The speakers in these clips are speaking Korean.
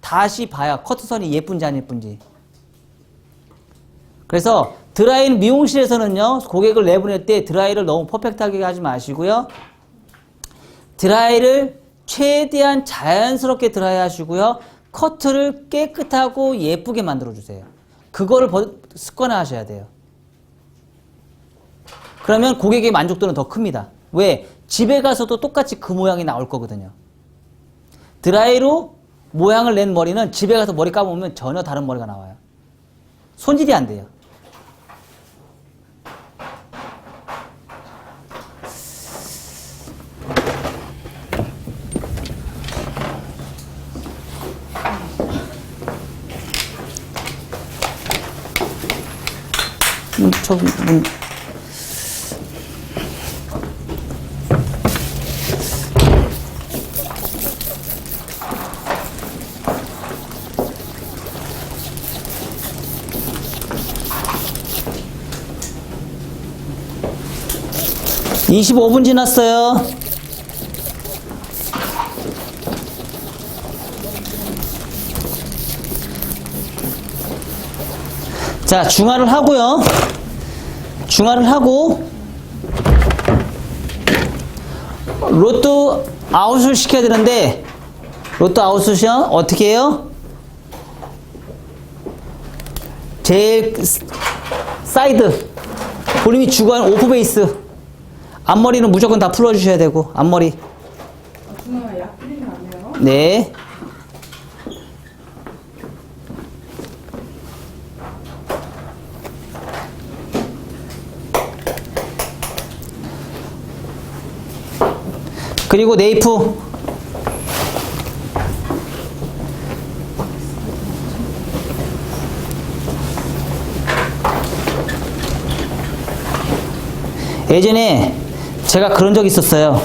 다시 봐야 커트선이 예쁜지 안 예쁜지. 그래서 드라이는 미용실에서는요 고객을 내보낼 때 드라이를 너무 퍼펙트하게 하지 마시고요. 드라이를 최대한 자연스럽게 드라이 하시고요. 커트를 깨끗하고 예쁘게 만들어 주세요. 그거를 버- 습관화 하셔야 돼요. 그러면 고객의 만족도는 더 큽니다. 왜? 집에 가서도 똑같이 그 모양이 나올 거거든요. 드라이로 모양을 낸 머리는 집에 가서 머리 감으면 전혀 다른 머리가 나와요. 손질이 안 돼요. 음, 저, 음, 이십오 분 지났어요. 자, 중화를 하고요. 중화를 하고 로또 아웃을 시켜야 되는데 로또 아웃이요? 어떻게 해요? 제일 스- 사이드 볼륨이 주간 오프 베이스 앞머리는 무조건 다 풀어주셔야 되고 앞머리. 네 그리고 네이프 예전에 제가 그런 적이 있었어요.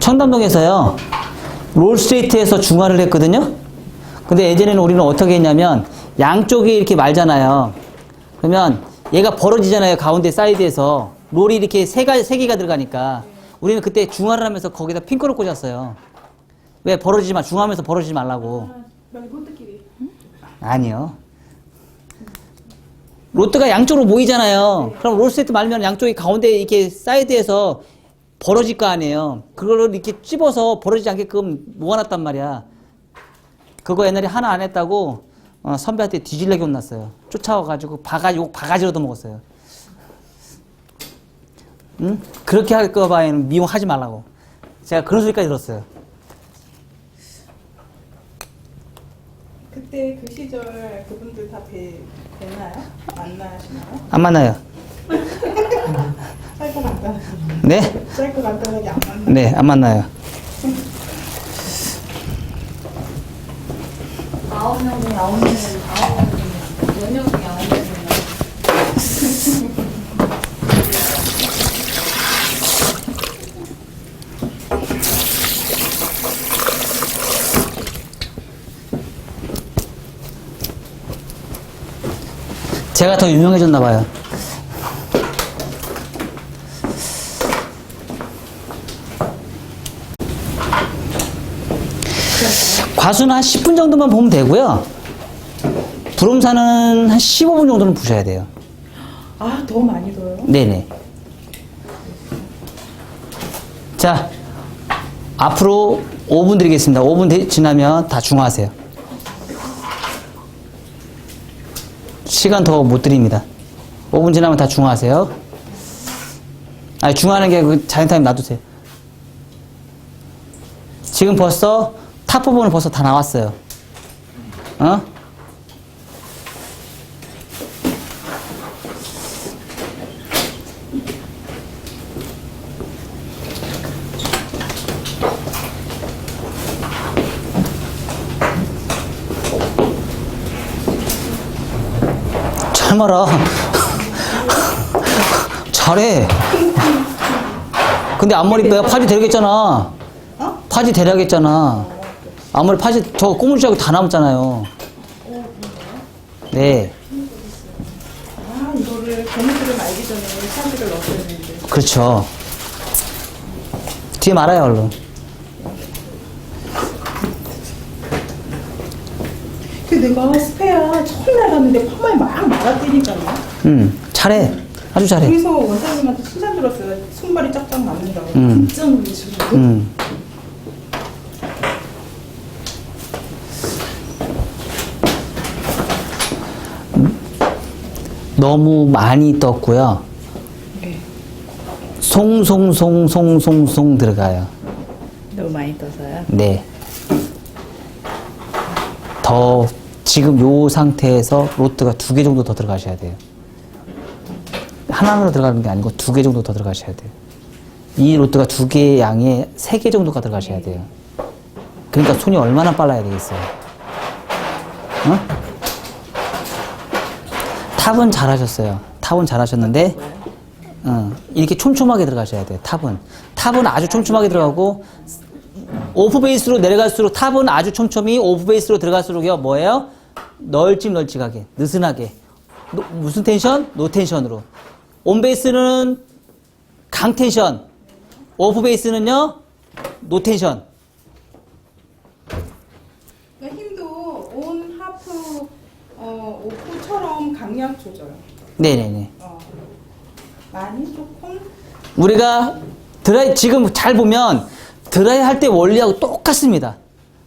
청담동에서요. 롤스트레이트에서 중화를 했거든요. 근데 예전에는 우리는 어떻게 했냐면 양쪽이 이렇게 말잖아요. 그러면 얘가 벌어지잖아요. 가운데 사이드에서 롤이 이렇게 세, 가, 세 개가 들어가니까 우리는 그때 중화를 하면서 거기다 핑크를 꽂았어요. 왜 벌어지지 마 중화하면서 벌어지지 말라고. 아니요. 로트가 양쪽으로 모이잖아요. 그럼 롤세트 말면 양쪽이 가운데 이렇게 사이드에서 벌어질 거 아니에요. 그거를 이렇게 찝어서 벌어지지 않게끔 모아놨단 말이야. 그거 옛날에 하나 안 했다고 어, 선배한테 뒤질려게 혼났어요. 쫓아와가지고 바가지, 욕 바가지로 도 먹었어요. 응? 그렇게 할 거 바에는 미용하지 말라고. 제가 그런 소리까지 들었어요. 그때 그 시절 그분들 다 뵈, 뵈나요? 만나시나요? 안 만나요. 짧고 간단하게. 네? 짧고 간단하게 안 만나. 네, 안 만나요. 아홉 명 중에 아홉 명은 아홉 명 중에 열명 중에 아홉 명 중에 제가 더 유명해졌나 봐요. 과수는 한 10분 정도만 보면 되고요. 부름사는 한 15분 정도는 부셔야 돼요. 아, 더 많이 둬요? 네네. 자, 앞으로 5분 드리겠습니다. 5분 되- 지나면 다 중화하세요. 시간 더 못 드립니다. 5분 지나면 다 중화하세요. 아니, 중화하는 게그 자연 타임 놔두세요. 지금 벌써 탑 부분은 벌써 다 나왔어요. 어? 잘 말아. 잘해. 근데 앞머리 내가 파지 되겠잖아. 파지 되려겠잖아. 앞머리 파지 저 꼬물지하고 다 남았잖아요. 네, 아, 이거를 고무줄을 말기 전에 샤브를 넣었어야 되는데. 그렇죠. 뒤에 말아요, 얼른. 내가 스페어 처음 나갔는데 파마에 막 말아뛰니까요. 음, 잘해. 아주 잘해. 그래서 원장님한테 칭찬 들었어요. 손발이 짝짝 맞는다고. 음. 진짜 놀리시고. 음? 너무 많이 떴고요. 네. 송송송송송송 들어가요. 너무 많이 떠서요. 네. 더 지금 요 상태에서 로트가 두 개 정도 더 들어가셔야 돼요. 하나로 들어가는 게 아니고 두 개 정도 더 들어가셔야 돼요. 이 로트가 두 개 양에 세 개 정도가 들어가셔야 돼요. 그러니까 손이 얼마나 빨라야 되겠어요. 어? 탑은 잘하셨어요. 탑은 잘하셨는데, 어, 이렇게 촘촘하게 들어가셔야 돼요. 탑은. 탑은 아주 촘촘하게 들어가고, 오프 베이스로 내려갈수록 탑은 아주 촘촘히 오프 베이스로 들어갈수록요 뭐예요? 널찍널찍하게 느슨하게 노- 무슨 텐션? 노 텐션으로 온 베이스는 강 텐션 오프 베이스는요 노 텐션 그러니까 힘도 온, 하프, 어, 오프처럼 강약 조절. 네네네 어. 많이 조금 우리가 드라이 지금 잘 보면 드라이 할 때 원리하고 똑같습니다.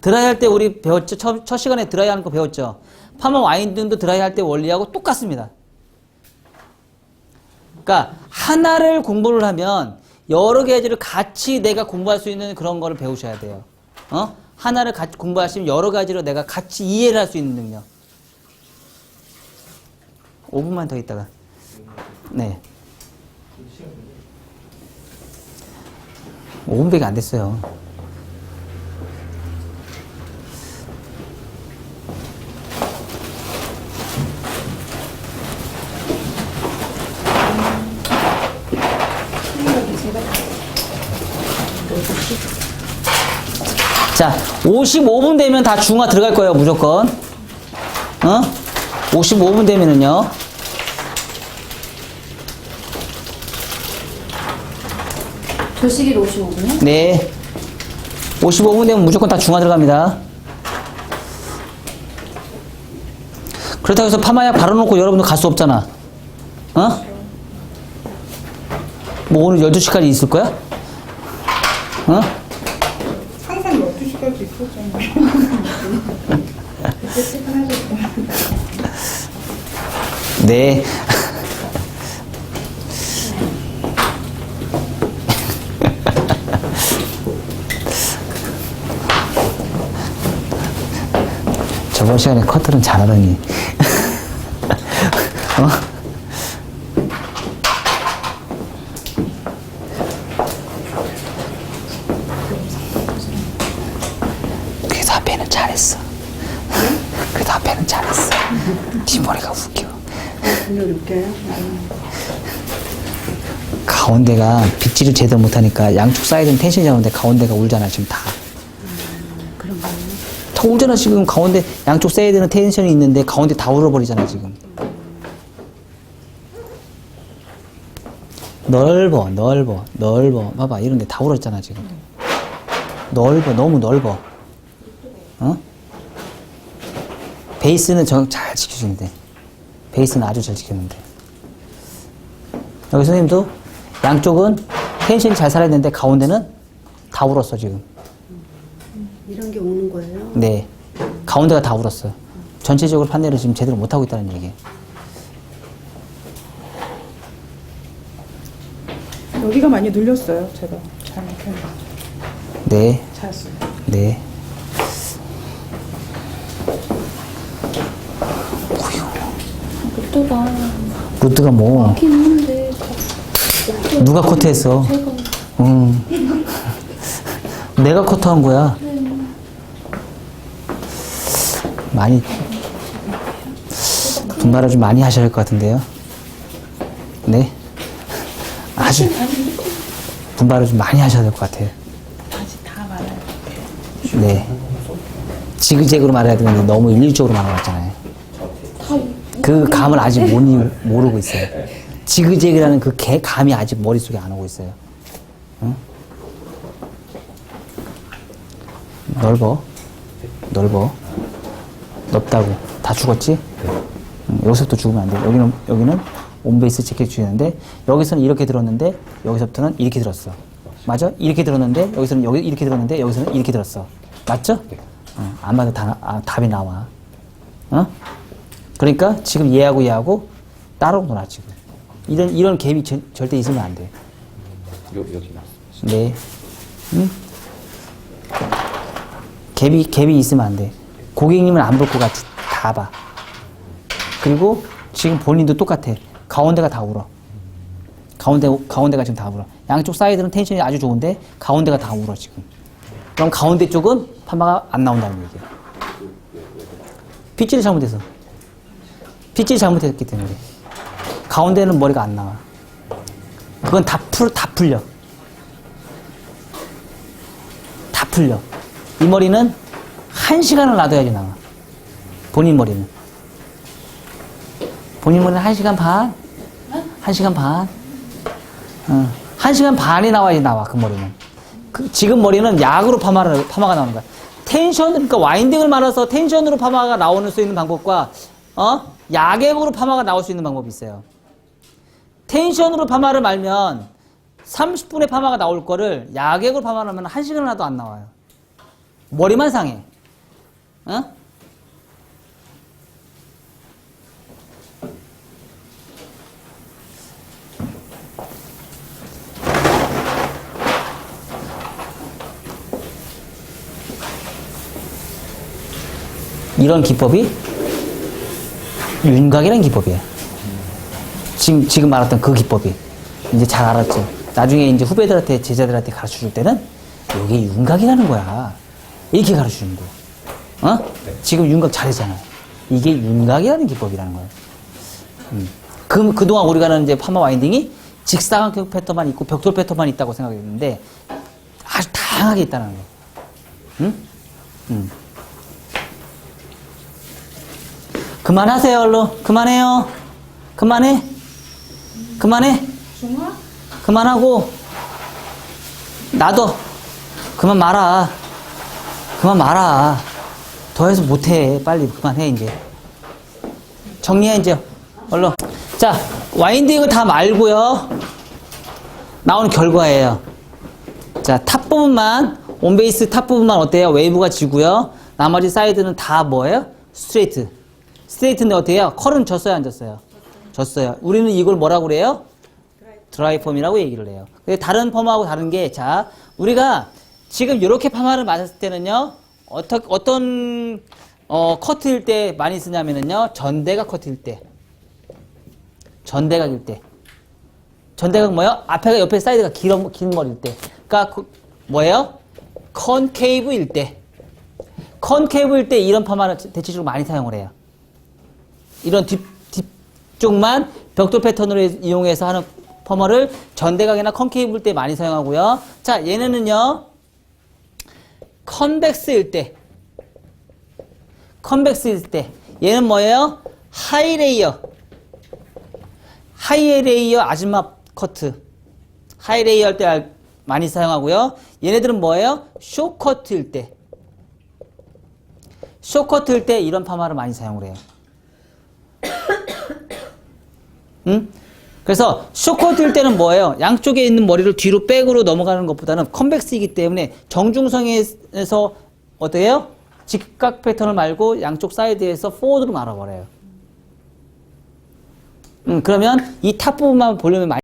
드라이 할 때 우리 배웠죠. 첫, 첫 시간에 드라이 하는 거 배웠죠. 파마 와인딩도 드라이 할 때 원리하고 똑같습니다. 그러니까 하나를 공부를 하면 여러 가지를 같이 내가 공부할 수 있는 그런 거를 배우셔야 돼요. 어? 하나를 같이 공부하시면 여러 가지로 내가 같이 이해를 할 수 있는 능력. 5분만 더 있다가. 네. 5분밖에 안 됐어요. 자, 55분 되면 다 중화 들어갈 거예요, 무조건. 어? 55분 되면은요. 조식일 55분이요? 네. 55분 되면 무조건 다 중화 들어갑니다. 그렇다고 해서 파마약 바르놓고 여러분들 갈수 없잖아. 어? 뭐 오늘 12시까지 있을 거야? 어? 항상 12시까지 있었잖아요. 그때 퇴근하셨고. 네. 저번 시간에 커트는 잘하더니. 어? 잘했어. 그래도 앞에는 잘했어. 뒷머리가 웃겨. 오늘 웃겨요? 가운데가 빗질을 제대로 못하니까 양쪽 사이드는 텐션이 잡는데 가운데가 울잖아 지금 다. 다 울잖아 지금 가운데 양쪽 사이드는 텐션이 있는데 가운데 다 울어버리잖아 지금. 넓어 넓어 넓어 봐봐 이런데 다 울었잖아 지금. 넓어 너무 넓어. 어? 베이스는 정잘 지켜주는데 베이스는 아주 잘 지켰는데 여기 선생님도 양쪽은 텐션이 잘 살아있는데 가운데는 다 울었어 지금 이런 게 오는 거예요? 네 가운데가 다 울었어요 전체적으로 판넬을 지금 제대로 못하고 있다는 얘기예요 여기가 많이 눌렸어요. 제가. 네 잘했어요. 네. 로또가 로트가 뭐 누가 커트했어? 제가 응. 내가 커트한 거야. 많이 분발을 좀 많이 하셔야 할 것 같은데요. 네. 아주 분발을 좀 많이 하셔야 될 것 같아요. 아직 다 말아요. 네. 지그재그로 말해야 되는데 너무 일률적으로 말해왔잖아요. 그 감을 아직 못, 이- 모르고 있어요. 지그재그라는 그 개, 감이 아직 머릿속에 안 오고 있어요. 응? 넓어. 넓어. 넓다고. 다 죽었지? 음, 여기서부터 죽으면 안 돼. 여기는, 여기는 온베이스 체크 주였는데, 여기서는 이렇게 들었는데, 여기서부터는 이렇게 들었어. 맞아? 이렇게 들었는데, 여기서는 여기 이렇게 들었는데, 여기서는 이렇게 들었어. 맞죠? 어, 안 맞아. 다, 아, 답이 나와. 어? 그러니까 지금 얘하고 얘하고 따로 놀아, 지금. 이런, 이런 갭이 절- 절대 있으면 안 돼. 요, 여기 나왔어. 네. 응? 갭이, 갭이 있으면 안 돼. 고객님은 안 볼 것 같이 다 봐. 그리고 지금 본인도 똑같아. 가운데가 다 울어. 가운데, 가운데가 지금 다 울어. 양쪽 사이드는 텐션이 아주 좋은데 가운데가 다 울어, 지금. 그럼 가운데 쪽은 파마가 안 나온다는 얘기야. 빗질이 잘못해서. 빗질이 잘못했기 때문에. 가운데는 머리가 안 나와. 그건 다 풀, 다 풀려. 다 풀려. 이 머리는 한 시간을 놔둬야지 나와. 본인 머리는. 본인 머리는 한 시간 반? 한 시간 반? 어. 한 시간 반이 나와야지 나와, 그 머리는. 그 지금 머리는 약으로 파마를, 파마가 나오는 거야. 텐션, 그러니까 와인딩을 말아서 텐션으로 파마가 나오는 수 있는 방법과, 어? 약액으로 파마가 나올 수 있는 방법이 있어요. 텐션으로 파마를 말면 30분에 파마가 나올 거를 약액으로 파마를 하면 1시간 하나도 안 나와요. 머리만 상해. 어? 이런 기법이 윤곽이라는 기법이에요. 지금, 지금 말했던 그 기법이. 이제 잘 알았죠. 나중에 이제 후배들한테, 제자들한테 가르쳐 줄 때는 이게 윤곽이라는 거야. 이렇게 가르쳐 주는 거. 어? 지금 윤곽 잘했잖아. 이게 윤곽이라는 기법이라는 거야. 음. 그, 그동안 우리가 하는 이제 파마 와인딩이 직사각형 패턴만 있고 벽돌 패턴만 있다고 생각했는데 아주 다양하게 있다는 거. 응? 응. 그만하세요, 얼른. 그만해요. 그만해. 그만해. 중화? 그만하고. 놔둬. 그만 말아. 그만 말아. 더 해서 못해. 빨리 그만해, 이제. 정리해, 이제. 얼른. 자, 와인딩을 다 말고요. 나오는 결과예요. 자, 탑 부분만, 온베이스 탑 부분만 어때요? 웨이브가 지고요. 나머지 사이드는 다 뭐예요? 스트레이트. 스트레이트인데 어때요? 컬은 졌어요, 안 졌어요? 졌어요. 우리는 이걸 뭐라고 그래요? 드라이 펌이라고 얘기를 해요. 근데 다른 펌하고 다른 게, 자, 우리가 지금 이렇게 파마를 맞았을 때는요, 어떤, 어떤, 어, 커트일 때 많이 쓰냐면은요, 전대가 커트일 때. 전대각일 때. 전대각 뭐예요? 앞에가 옆에 사이드가 길어, 긴 머리일 때. 그러니까 그 뭐예요? 컨케이브일 때. 컨케이브일 때 이런 파마를 대체적으로 많이 사용을 해요. 이런 뒤, 뒤쪽만 벽돌 패턴으로 이용해서 하는 퍼머를 전대각이나 컨케이브일 때 많이 사용하고요. 자, 얘네는요. 컨벡스일 때. 컨벡스일 때. 얘는 뭐예요? 하이 레이어. 하이 레이어 아줌마 커트. 하이 레이어 할 때 많이 사용하고요. 얘네들은 뭐예요? 쇼커트일 때. 쇼커트일 때 이런 파마를 많이 사용을 해요. 응? 그래서 쇼커트일 때는 뭐예요? 양쪽에 있는 머리를 뒤로 백으로 넘어가는 것보다는 컨벡스이기 때문에 정중성에서 어때요? 직각 패턴을 말고 양쪽 사이드에서 포워드로 말아버려요. 음, 그러면 이 탑 부분만 볼륨이 많이